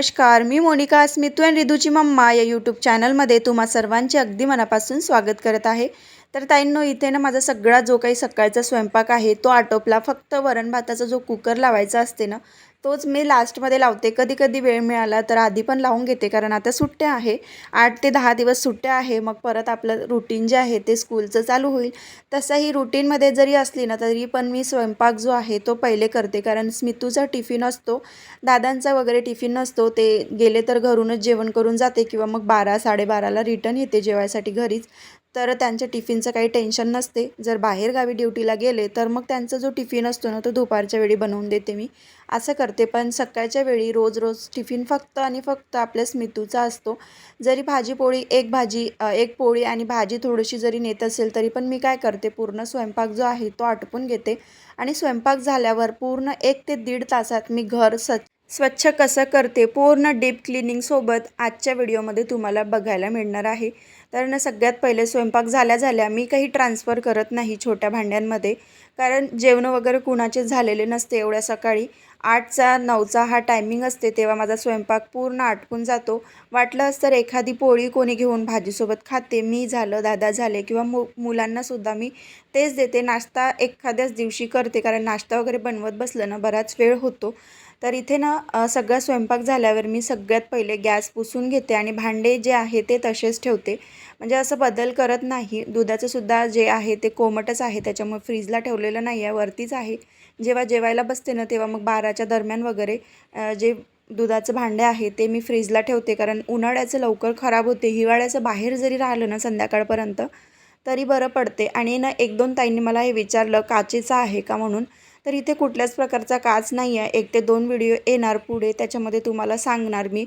नमस्कार मी मोनिका स्मितू अँड रिदूची मम्मा या यूट्यूब चॅनलमध्ये तुम्हा सर्वांचे अगदी मनापासून स्वागत करत आहे. तर ताईंनो इथे ना माझा सगळा जो काही सकाळचा स्वयंपाक आहे तो आटोपला. फक्त वरण भाताचा जो कुकर लावायचा असते ना तोच मी लास्टमध्ये लावते. कधी कधी वेळ मिळाला तर आधी पण लावून घेते कारण आता सुट्ट्या आहे. आठ ते दहा दिवस सुट्ट्या आहे मग परत आपलं रुटीन जे आहे ते स्कूलचं चालू होईल. तसंही रुटीनमध्ये जरी असली ना तरी पण मी स्वयंपाक जो आहे तो पहिले करते कारण स्मितूचा टिफिन असतो दादांचा वगैरे टिफिन नसतो ते गेले तर घरूनच जेवण करून जाते किंवा मग बारा साडेबाराला रिटर्न येते जेवायसाठी घरीच. तर त्यांच्या टिफिनचं काही टेन्शन नसते. जर बाहेरगावी ड्युटीला गेले तर मग त्यांचा जो टिफिन असतो ना तो दुपारच्या वेळी बनवून देते मी. असं करते. पण सकाळच्या वेळी रोज रोज टिफिन फक्त आणि फक्त आपल्या स्मितूचा असतो. जरी भाजी पोळी एक भाजी एक पोळी आणि भाजी थोडीशी जरी नेत असेल तरी पण मी काय करते पूर्ण स्वयंपाक जो आहे तो आटपून घेते. आणि स्वयंपाक झाल्यावर पूर्ण एक ते दीड तासात मी घर सच स्वच्छ कसं करते पूर्ण डीप क्लिनिंगसोबत आजच्या व्हिडिओमध्ये तुम्हाला बघायला मिळणार आहे. तर ना सगळ्यात पहिले स्वयंपाक झाल्या झाल्या मी काही ट्रान्सफर करत नाही छोट्या भांड्यांमध्ये. कारण जेवणं वगैरे कुणाचे झालेले नसते. एवढ्या सकाळी आठचा नऊचा हा टायमिंग असते तेव्हा माझा स्वयंपाक पूर्ण आटपून जातो. वाटलंच तर एखादी पोळी कोणी घेऊन भाजीसोबत खाते. मी झालं दादा झाले किंवा मु मुलांनासुद्धा मी तेच देते. नाश्ता एखाद्याच दिवशी करते. कारण नाश्ता वगैरे बनवत बसलं ना बराच वेळ होतो. तर इथे ना सगळा स्वयंपाक झाल्यावर मी सगळ्यात पहिले गॅस पुसून घेते आणि भांडे जे आहे ते तसेच ठेवते. म्हणजे असं बदल करत नाही. दुधाचंसुद्धा जे आहे ते कोमटच आहे. त्याच्यामुळे फ्रीजला ठेवलेलं नाही आहे. वरतीच आहे. जेव्हा जेवायला बसते ना तेव्हा मग बाराच्या दरम्यान वगैरे जे दुधाचं भांडे आहे ते मी फ्रीजला ठेवते. कारण उन्हाळ्याचं लवकर खराब होते. हिवाळ्याचं बाहेर जरी राहिलं ना संध्याकाळपर्यंत तरी बरं पडते. आणि ना एक दोन ताईंनी मला हे विचारलं काचेचं आहे का म्हणून? तर इथे कुठल्याच प्रकारचा काच नाही आहे. एक ते दोन व्हिडिओ येणार पुढे. त्याच्यामध्ये तुम्हाला सांगणार मी.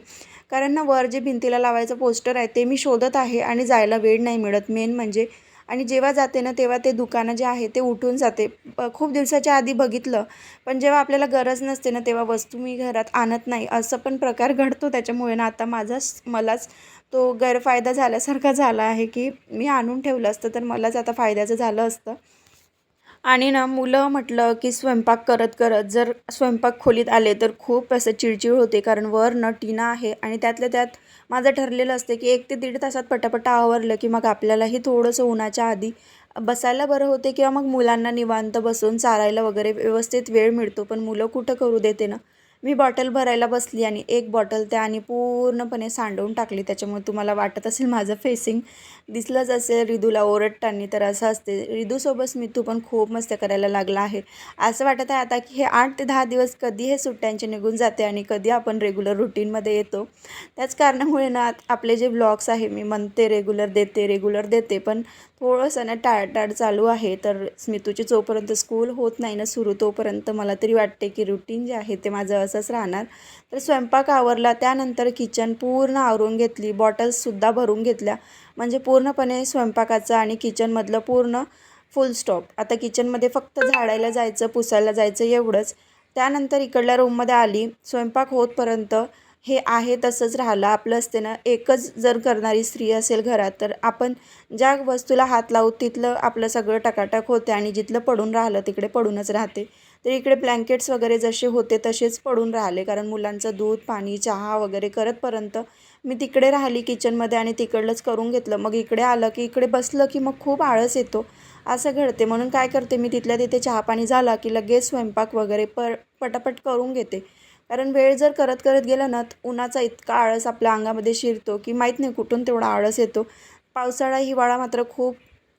कारण ना वर जे भिंतीला लावायचं पोस्टर आहे ते मी शोधत आहे आणि जायला वेळ नाही मिळत. मेन म्हणजे आणि जेव्हा जाते ना तेव्हा ते दुकानं जे आहे ते उठून जाते. खूप दिवसाच्या आधी बघितलं. पण जेव्हा आपल्याला गरज नसते ना तेव्हा वस्तू मी घरात आणत नाही. असं पण प्रकार घडतो. त्याच्यामुळे ना आता माझाच मलाच तो गैरफायदा झाल्यासारखा झाला आहे की मी आणून ठेवलं असतं. तर मलाच आता फायद्याचं झालं असतं. आणि ना मुलं म्हटलं की स्वयंपाक करत करत जर स्वयंपाक खोलीत आले तर खूप असं चिडचिड होते. कारण वर न टीना आहे आणि त्यातल्या त्यात माझं ठरलेलं असते की एक ते दीड तासात पटापटा आवरलं की मग आपल्यालाही थोडंसं उन्हाच्या आधी बसायला बरं होते किंवा मग मुलांना निवांत बसून चारायला वगैरे व्यवस्थित वेळ मिळतो. पण मुलं कुठं करू देते ना? मी बॉटल भरायला बसली आणि एक बॉटल त्या आणि पूर्णपणे सांडवून टाकली. त्याच्यामुळे तुम्हाला वाटत असेल माझं फेसिंग दिसलंच असेल. रिदूला ओरडताना तर असं असते. रिदूसोबत स्मितू पण खूप मस्त करायला लागला आहे. असं वाटत आहे आता की हे आठ ते दहा दिवस कधी हे सुट्ट्यांचे निघून जाते आणि कधी आपण रेग्युलर रुटीनमध्ये येतो. त्याच कारणामुळे ना आपले जे ब्लॉग्स आहे मी म्हणते रेग्युलर देते रेग्युलर देते. पण थोडंसं ना टाळटाळ चालू आहे. तर स्मितूची जोपर्यंत स्कूल होत नाही ना सुरू तोपर्यंत मला तरी वाटते की रुटीन जे आहे ते माझं असंच राहणार. तर स्वयंपाक आवरला त्यानंतर किचन पूर्ण आवरून घेतली बॉटल्ससुद्धा भरून घेतल्या. म्हणजे पूर्णपणे स्वयंपाकाचं आणि किचनमधलं पूर्ण फुल स्टॉप आता किचनमध्ये फक्त झाडायला जायचं पुसायला जायचं एवढंच. त्यानंतर इकडल्या रूममध्ये आली. स्वयंपाक होतपर्यंत हे आहे तसंच राहिलं. आपलं असते ना एकच जर करणारी स्त्री असेल घरात तर आपण ज्या वस्तूला हात लावू तिथलं आपलं सगळं टकाटक होते आणि जिथलं पडून राहिलं तिकडे पडूनच राहते. तर इकडे ब्लँकेट्स वगैरे जसे होते तसेच पडून राहिले. कारण मुलांचं दूध पाणी चहा वगैरे करतपर्यंत मी तिकडे राहिली किचनमध्ये आणि तिकडलंच करून घेतलं. मग इकडे आलं की इकडे बसलं की मग खूप आळस येतो. असं घडते. म्हणून काय करते मी तिथल्या तिथे चहा पाणी झाला की लगेच स्वयंपाक वगैरे प पटापट करून घेते. कारण वेळ जर करत करत गेला ना तर उन्हाचा इतका आळस आपल्या अंगामध्ये शिरतो की माहीत नाही कुठून तेवढा आळस येतो. पावसाळा हिवाळा मात्र खूप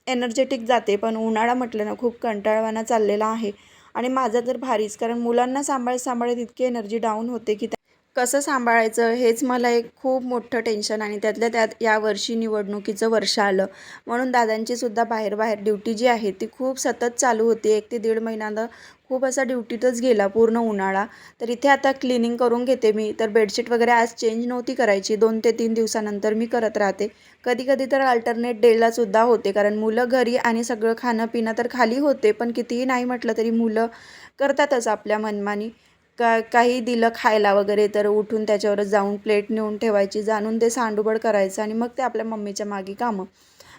एनर्जेटिक जाते पण उन्हाळा म्हटलं ना खूप कंटाळवाना चाललेला आहे. आणि माझा तर भारीच कारण मुलांना सांभाळत सांभाळत इतकी एनर्जी डाऊन होते की त्या- कसं सांभाळायचं हेच मला एक खूप मोठं टेन्शन आणि त्यातल्या त्यात यावर्षी निवडणुकीचं वर्ष आलं. म्हणून दादांची सुद्धा बाहेर बाहेर ड्युटी जी आहे ती खूप सतत चालू होती. एक ते दीड महिन्यानं खूप असा ड्युटीतच गेला पूर्ण उन्हाळा. तर इथे आता क्लिनिंग करून घेते मी. तर बेडशीट वगैरे आज चेंज नव्हती करायची. दोन ते तीन दिवसानंतर मी करत राहते. कधी कधी तर अल्टरनेट डेला सुद्धा होते. कारण मुलं घरी आणि सगळं खाणं पिणं तर खाली होते. पण कितीही नाही म्हटलं तरी मुलं करतातच आपल्या मनमानी. का काही दिलं खायला वगैरे तर उठून त्याच्यावरच जाऊन प्लेट नेऊन ठेवायची जाणून ते सांडूबड करायचं आणि मग ते आपल्या मम्मीच्या मागे कामं.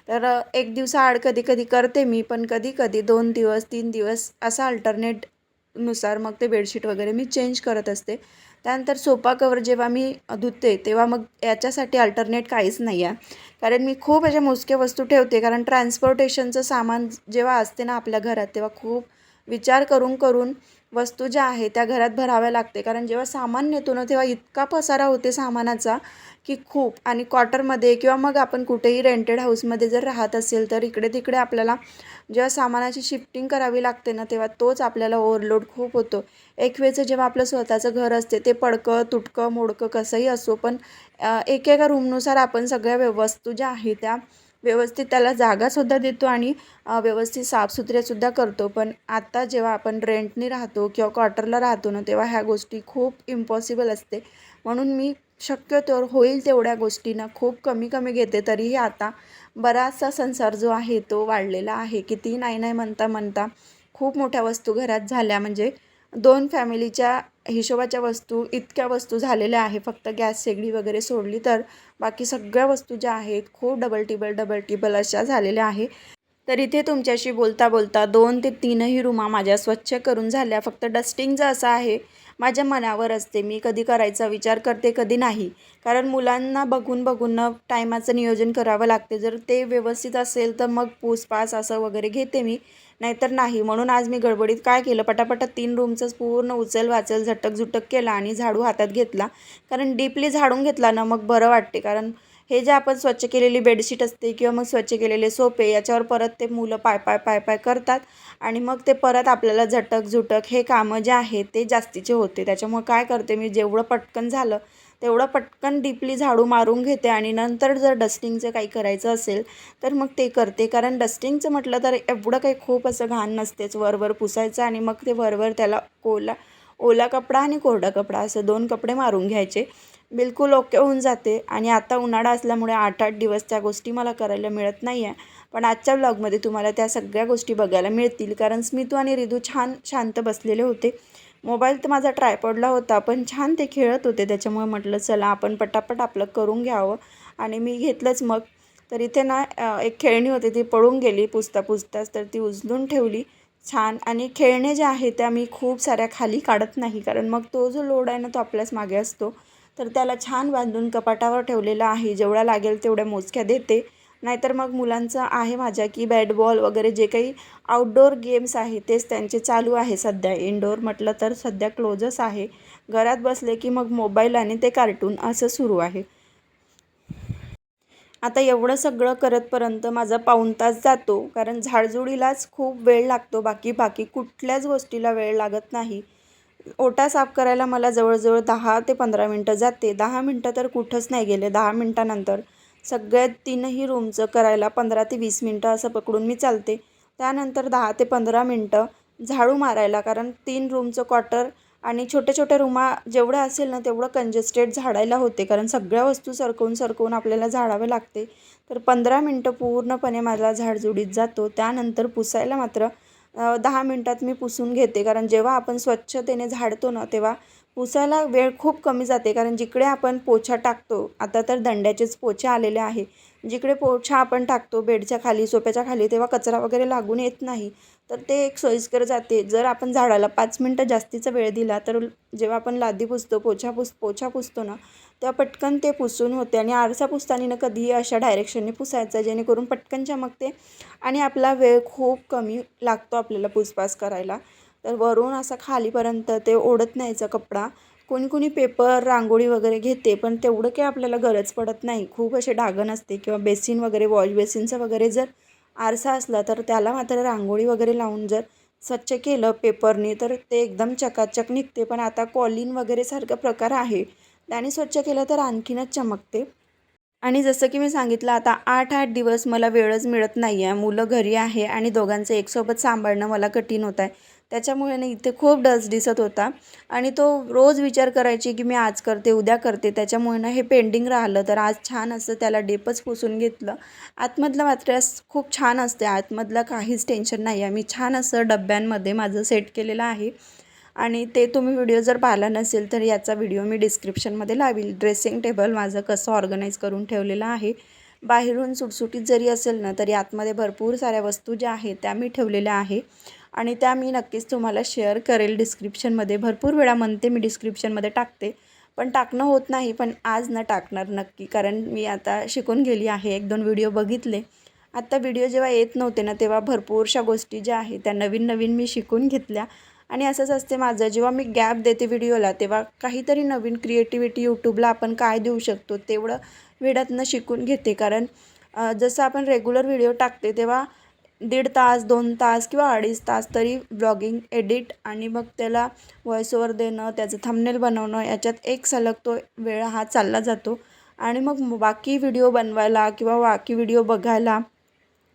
तर एक दिवसाआड कधी कधी करते मी पण कधी कधी दोन दिवस तीन दिवस असं अल्टरनेटनुसार मग ते बेडशीट वगैरे मी चेंज करत असते. त्यानंतर सोपा कवर जेव्हा मी धुते तेव्हा मग याच्यासाठी अल्टरनेट काहीच नाही आहे कारण मी खूप अशा मोजक्या वस्तू ठेवते कारण ट्रान्सपोर्टेशनचं सामान जेव्हा असते ना आपल्या घरात तेव्हा खूप विचार करून करून वस्तू ज्या आहे त्या घरात भराव्या लागते. कारण जेव्हा सामान नेतो ना तेव्हा इतका पसारा होते सामानाचा की खूप. आणि क्वार्टरमध्ये किंवा मग आपण कुठेही रेंटेड हाऊसमध्ये जर राहत असेल तर इकडे तिकडे आपल्याला जेव्हा सामानाची शिफ्टिंग करावी लागते ना तेव्हा तोच आपल्याला ओव्हरलोड खूप होतो. एक वेळचं जेव्हा आपलं स्वतःचं घर असते ते पडकं तुटकं मोडकं कसंही असो पण एकेका रूमनुसार आपण सगळ्या व्य वस्तू ज्या आहेत त्या व्यवस्थित त्याला जागासुद्धा देतो आणि व्यवस्थित साफसुथऱ्यासुद्धा करतो. पण आत्ता जेव्हा आपण रेंटनी राहतो किंवा क्वार्टरला राहतो ना तेव्हा ह्या गोष्टी खूप इम्पॉसिबल असते. म्हणून मी शक्यतोवर होईल तेवढ्या गोष्टींना खूप कमी कमी घेते. तरीही आता बराचसा संसार जो आहे तो वाढलेला आहे. कितीही नाही नाही म्हणता म्हणता खूप मोठ्या वस्तू घरात झाल्या. म्हणजे दोन फॅमिलीच्या हिशोबाच्या वस्तू इतक्या वस्तू झालेल्या आहे. फक्त गॅस शेगडी वगैरे सोडली तर बाकी सगळ्या वस्तू ज्या आहेत खूप डबल टिबल डबल टिबल अशा झालेल्या आहे. तर इथे तुमच्याशी बोलता बोलता दोन ते तीनही रूमा माझ्या स्वच्छ करून झाल्या. फक्त डस्टिंगचं असं आहे माझ्या मनावर असते. मी कधी करायचा विचार करते कधी नाही. कारण मुलांना बघून बघून टायमाचं नियोजन करावं लागते. जर ते व्यवस्थित असेल तर मग पूसपास असं वगैरे घेते मी. नाहीतर नाही. म्हणून आज मी गडबडीत काय केलं? पटापटा तीन रूमचंच पूर्ण उचल वाचल झटक झुटक केला आणि झाडू हातात घेतला. कारण डीपली झाडून घेतला ना मग बरं वाटते. कारण हे जे आपण स्वच्छ केलेली बेडशीट असते किंवा मग स्वच्छ केलेले सोपे याच्यावर परत ते मुलं पाय पाय पाय पाय करतात आणि मग ते परत आपल्याला झटक झुटक हे कामं जे आहेत ते जास्तीचे होते. त्याच्यामुळे काय करते मी जेवढं पटकन झालं तेवढं पटकन डीपली झाडू मारून घेते आणि नंतर जर डस्टिंगचं काही करायचं असेल तर मग ते करते. कारण डस्टिंगचं म्हटलं तर एवढं काही खूप असं घाण नसतेच. वरवर पुसायचं आणि मग ते वरवर त्याला ओला ओला कपडा आणि कोरडा कपडा असं दोन कपडे मारून घ्यायचे. बिलकुल ओके होऊन जाते. आणि आता उन्हाळा असल्यामुळे आठ आठ दिवस त्या गोष्टी मला करायला मिळत नाही आहे पण आजच्या ब्लॉगमध्ये तुम्हाला त्या सगळ्या गोष्टी बघायला मिळतील. कारण स्मितू आणि रिदू छान शांत बसलेले होते. मोबाईल तर माझा ट्रायपॉडला होता पण छान ते खेळत होते. त्याच्यामुळे म्हटलं चला आपण पटापट आपलं करून घ्यावं. आणि मी घेतलंच मग. तर इथे ना एक खेळणी होती ती पळून गेली पुसता पुसताच तर ती उचलून ठेवली. छान. आणि खेळणे जे आहे त्या मी खूप साऱ्या खाली काढत नाही. कारण मग तो जो लोड आहे ना तो आपल्याच मागे असतो. तर त्याला छान बांधून कपाटावर ठेवलेला आहे. जेवढ्या लागेल तेवढ्या मोजक्या देते. नाहीतर मग मुलांचं आहे माझ्या की बॅट बॉल वगैरे जे काही आउटडोअर गेम्स आहे तेच त्यांचे चालू आहे सध्या. इनडोअर म्हटलं तर सध्या क्लोजच आहे. घरात बसले की मग मोबाईल आणि ते कार्टून असं सुरू आहे. आता एवढं सगळं करतपर्यंत माझा पाऊण तास जातो. कारण झाडझुडीलाच खूप वेळ लागतो. बाकी बाकी कुठल्याच गोष्टीला वेळ लागत नाही. ओटा साफ करायला मला जवळजवळ दहा ते पंधरा मिनटं जाते. दहा मिनटं तर कुठंच नाही गेले. दहा मिनटानंतर सगळ्या तीनही रूमचं करायला पंधरा ते वीस मिनटं असं पकडून मी चालते. त्यानंतर दहा ते पंधरा मिनटं झाडू मारायला कारण तीन रूमचं क्वार्टर आणि छोट्या छोट्या रूमा जेवढं असेल ना तेवढं कंजेस्टेड झाडायला होते कारण सगळ्या वस्तू सरकवून सरकवून आपल्याला झाडावे लागते. तर पंधरा मिनटं पूर्णपणे माझा झाडझुडीत जातो. त्यानंतर पुसायला मात्र दहा मिनटात मी पुसून घेते. कारण जेव्हा आपण स्वच्छतेने झाडतो ना तेव्हा पुसायला वेळ खूप कमी जाते. कारण जिकडे आपण पोछा टाकतो आता तर दंड्याचेच पोछे आलेले आहे जिकडे पोछा आपण टाकतो बेडच्या खाली सोप्याच्या खाली तेव्हा कचरा वगैरे लागून येत नाही. तर ते एक सोयीस्कर जाते. जर आपण झाडाला पाच मिनटं जास्तीचा वेळ दिला तर जेव्हा आपण लादी पुसतो पोछा पुस पोछा पुसतो ना तेव्हा पटकन ते पुसून होते आणि आरसा पुसताना कधीही अशा डायरेक्शनने पुसायचं जेणेकरून पटकन चमकते आणि आपला वेळ खूप कमी लागतो आपल्याला पुसपास करायला. तर वरून असा खालीपर्यंत ते ओढत न्यायचा कपडा. कोणी कोणी पेपर रांगोळी वगैरे घेते पण तेवढं काही आपल्याला गरज पडत नाही. खूप असे डागण असते किंवा बेसिन वगैरे वॉश बेसिनचं वगैरे जर आरसा असला तर त्याला मात्र रांगोळी वगैरे लावून जर स्वच्छ केलं पेपरने तर ते एकदम चकाचक निघते. पण आता कॉलिन वगैरे सारखा प्रकार आहे. त्याने स्वच्छ केलं तर आणखीनच चमकते. आणि जसं की मी सांगितलं आता आठ आठ दिवस मला वेळच मिळत नाही आहे मुलं घरी आहे आणि दोघांचं एकसोबत सांभाळणं मला कठीण होत आहे त्याच्यामुळे ना इथे खूप डस्ट दिसत होता. आणि तो रोज विचार करायची की मी आज करते उद्या करते. त्याच्यामुळे ना हे पेंडिंग राहिलं तर आज छान असं त्याला डेपच पुसून घेतलं. आतमधलं मात्र खूप छान असते आतमधलं काहीच टेन्शन नाही आहे मी छान असं डब्यांमध्ये माझं सेट केलेलं आहे. आणि ते तुम्ही व्हिडिओ जर पाहिला नसेल तर याचा व्हिडिओ मी डिस्क्रिप्शनमध्ये लावेल. ड्रेसिंग टेबल माझं कसं ऑर्गनाईज करून ठेवलेलं आहे. बाहेरून सुटसुटीत जरी असेल ना तरी आतमध्ये भरपूर साऱ्या वस्तू ज्या आहेत त्या मी ठेवलेल्या आहे. आणि त्या मी नक्कीच तुम्हाला शेअर करेल डिस्क्रिप्शनमध्ये भरपूर वेळा म्हणते मी डिस्क्रिप्शनमध्ये टाकते. पण टाकणं होत नाही पण आज न टाकणार नक्की. कारण मी आता शिकून गेली आहे. एक दोन व्हिडिओ बघितले. आत्ता व्हिडिओ जेव्हा येत नव्हते ना तेव्हा भरपूरशा गोष्टी ज्या आहेत त्या नवीन नवीन मी शिकून घेतल्या. आणि असंच असते माझं. जेव्हा मी गॅप देते व्हिडिओला तेव्हा काहीतरी नवीन क्रिएटिव्हिटी यूट्यूबला आपण काय देऊ शकतो तेवढं वेळातनं शिकून घेते. कारण जसं आपण रेग्युलर व्हिडिओ टाकते तेव्हा दीड तास दोन तास किंवा अडीच तास तरी ब्लॉगिंग एडिट आणि मग त्याला व्हॉइस ओवर देणं त्याचं थंबनेल बनवणं याच्यात एक सलग तो वेळ हा चालला जातो. आणि मग बाकी व्हिडिओ बनवायला किंवा बाकी व्हिडिओ बघायला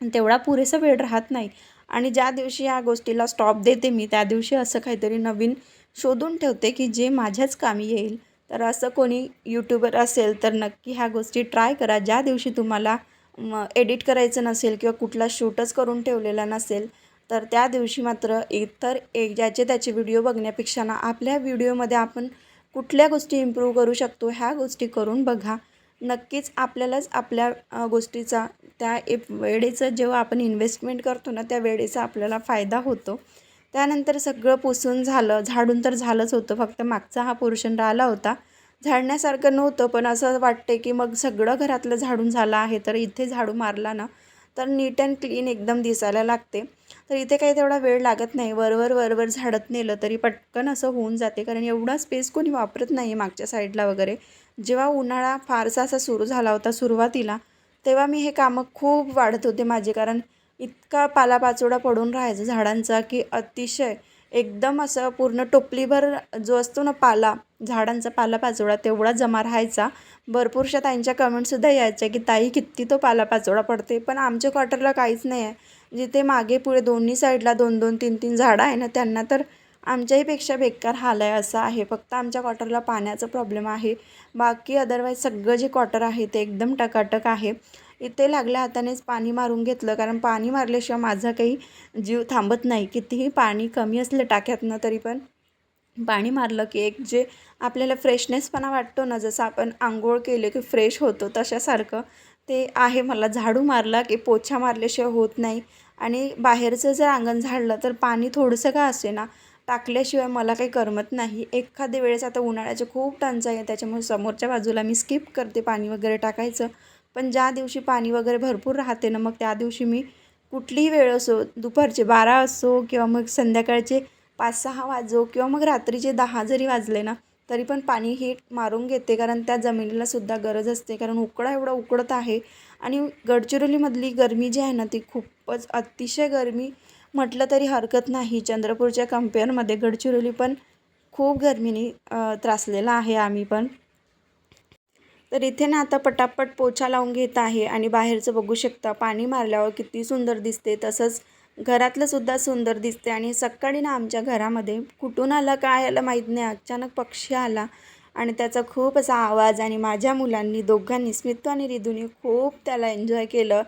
तेवढा पुरेसा वेळ राहत नाही. आणि ज्या दिवशी या गोष्टीला स्टॉप देते मी त्या दिवशी असं काहीतरी नवीन शोधून ठेवते की जे माझ्याच कामी येईल. तर असं कोणी यूट्यूबर असेल तर नक्की ह्या गोष्टी ट्राय करा. ज्या दिवशी तुम्हाला एडिट करायचं नसेल किंवा कुठला शूटच करून ठेवलेला नसेल तर त्या दिवशी मात्र इतर एक ज्याचे त्याचे व्हिडिओ बघण्यापेक्षा ना आपल्या व्हिडिओमध्ये आपण कुठल्या गोष्टी इम्प्रूव्ह करू शकतो ह्या गोष्टी करून बघा. नक्कीच आपल्यालाच आपल्या गोष्टीचा त्या एक वेळेचं जेव्हा आपण इन्व्हेस्टमेंट करतो ना त्या वेळेचा आपल्याला फायदा होतो. त्यानंतर सगळं पुसून झालं झाडून तर झालंच होतं फक्त मागचा हा पोर्शन राहिला होता. झाडण्यासारखं नव्हतं पण असं वाटते की मग सगळं घरातलं झाडून झालं आहे तर इथे झाडू मारला ना तर नीट अँड क्लीन एकदम दिसायला लागते. तर इथे काही तेवढा वेळ लागत नाही. वरवर वरवर झाडत नेलं तरी पटकन असं होऊन जाते. कारण एवढा स्पेस कोणी वापरत नाही मागच्या साईडला वगैरे. जेव्हा उन्हाळा फारसा असा सुरू झाला होता सुरुवातीला तेव्हा मी हे कामं खूप वाढत होते माझे. कारण इतका पालापाचोळा पडून राहायचा झाडांचा की अतिशय एकदम असं पूर्ण टोपलीभर जो असतो ना पाला झाडांचा पालापाचोळा तेवढा जमा राहायचा. भरपूरशा ताईंच्या कमेंटसुद्धा यायच्या की ताई किती तो पालापाचोळा पडते पण आमच्या क्वार्टरला काहीच नाही आहे. जिथे मागे पुढे दोन्ही साईडला दोन दोन तीन तीन झाडं आहे ना त्यांना तर आमच्याहीपेक्षा बेकार हाल आहे असं आहे. फक्त आमच्या क्वार्टरला पाण्याचा प्रॉब्लेम आहे. बाकी अदरवाईज सगळं जे क्वार्टर आहे ते एकदम टकाटक आहे. इथे लागल्या हातानेच पाणी मारून घेतलं. कारण पाणी मारल्याशिवाय माझा काही जीव थांबत नाही. कितीही पाणी कमी असलं टाक्यातनं तरी पण पाणी मारलं की एक जे आपल्याला फ्रेशनेसपणा वाटतो ना जसं आपण आंघोळ केले की फ्रेश होतो तशासारखं ते आहे. मला झाडू मारला की पोछा मारल्याशिवाय होत नाही. आणि बाहेरचं जर अंगण झाडलं तर पाणी थोडंसं का असे ना टाकल्याशिवाय मला काही करमत नाही. एखाद्या वेळेस आता उन्हाळ्याचे खूप टंचाई आहे त्याच्यामुळे समोरच्या बाजूला मी स्किप करते पाणी वगैरे टाकायचं. पण ज्या दिवशी पाणी वगैरे भरपूर राहते ना मग त्या दिवशी मी कुठलीही वेळ असो दुपारचे बारा असो किंवा मग संध्याकाळचे पाच सहा वाजो किंवा मग रात्रीचे दहा जरी वाजले ना तरी पण पाणी हे मारून घेते. कारण त्या जमिनीला सुद्धा गरज असते. कारण उकडा एवढा उकडत आहे आणि गडचिरोलीमधली गरमी जी आहे ना ती खूपच अतिशय गरमी म्हटलं तरी हरकत नाही. चंद्रपूरच्या कम्पेअरमध्ये गडचिरोली पण खूप गरमीने त्रासलेला आहे आम्ही पण. तर इथे ना आता पटापट पोछा लावून घेत आहे आणि बाहेरचं बघू शकता. पाणी मारल्यावर किती सुंदर दिसते. तसंच घरातलंसुद्धा सुंदर दिसते आणि सकाळी ना आमच्या घरामध्ये कुठून आला काय आलं माहीत नाही. अचानक पक्षी आला आणि त्याचा खूप असा आवाज आणि माझ्या मुलांनी दोघांनी स्मित आणि रिदूनी खूप त्याला एन्जॉय केलं.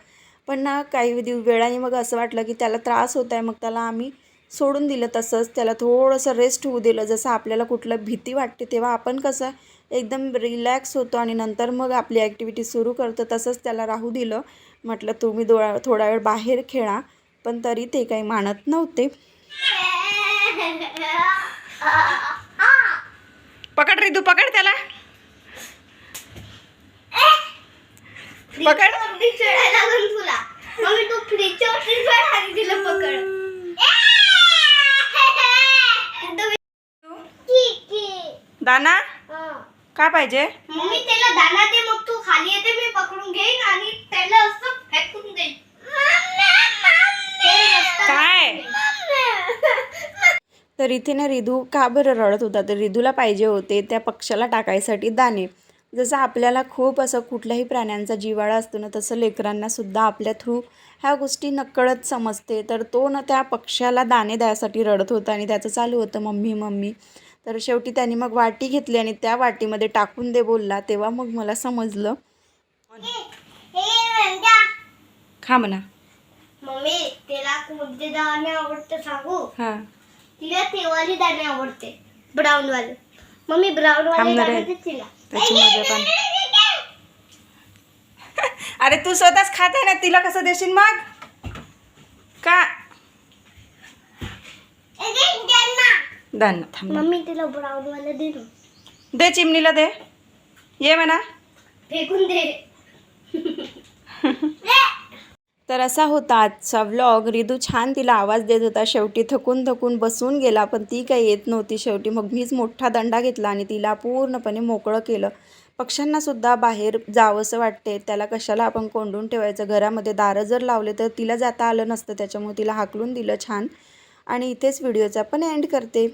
पण ना काही दिव वेळाने मग असं वाटलं की त्याला त्रास होत आहे. मग त्याला आम्ही सोडून दिलं तसंच त्याला थोडंसं रेस्ट होऊ दिलं. जसं आपल्याला कुठलं भीती वाटते तेव्हा आपण कसं एकदम रिलॅक्स होतो आणि नंतर मग आपली ॲक्टिव्हिटी सुरू करतो तसंच त्याला राहू दिलं. म्हटलं तुम्ही दो थोडा वेळ बाहेर खेळा. पण तरी ते काही मानत नव्हते. पकड रे तू पकड त्याला. पकड. तुला. मम्मी तू फ्रीजच्या चढ आणि तिला पकड ठीक आहे. दाना? हं. काय पाहिजे? मम्मी त्याला दाना दे मग तू खाली येते मी पकडून घेईन आणि त्याला असं फेकून देईन. काय? तर इथे ना रिधू का बरं रडत होता? तर रिधूला पाहिजे होते त्या पक्षाला टाकायसाठी दाणे. जसं आपल्याला खूप असं कुठल्याही प्राण्यांचा जिव्हाळा असतो ना तसं लेकरांना सुद्धा आपल्या थ्रू ह्या गोष्टी नकळत समजते. तर तो ना त्या पक्षाला दाणे द्यायसाठी रडत होता आणि त्याचं चालू होतं मम्मी मम्मी. तर शेवटी त्यांनी मग वाटी घेतली आणि त्या वाटीमध्ये टाकून दे बोलला. तेव्हा मग मला समजलं. खा म्हणा. मम्मी त्याला कोणते दाणे आवडते सांगू? हां. तिला तेवाली दाणे आवडते. ब्राऊन वाले मम्मी ब्राऊन वाले थांब ना रे. दाणे दे तिला. त्याची मजा पण. अरे तू स्वतःच खात आहे ना? तिला कसं देशील मग? का? थांब मम्मी तिला ब्राऊन वाला दे ना. दे चिमणीला दे. ये म्हणा. फेकून दे. तर असा होता आजचा व्लॉग रिदू छान तिला आवाज देत होता. शेवटी थकून थकून बसून गेला पण ती काही येत नव्हती. शेवटी मग मीच मोठा दंडा घेतला आणि तिला पूर्णपणे मोकळं केलं. पक्ष्यांना सुद्धा बाहेर जावंसं वाटते त्याला कशाला आपण कोंडून ठेवायचं? घरामध्ये दारं जर लावले तर तिला जाता आलं नसतं. त्याच्यामुळे तिला हाकलून दिलं छान. आणि इथेच व्हिडिओचा पण एंड करते.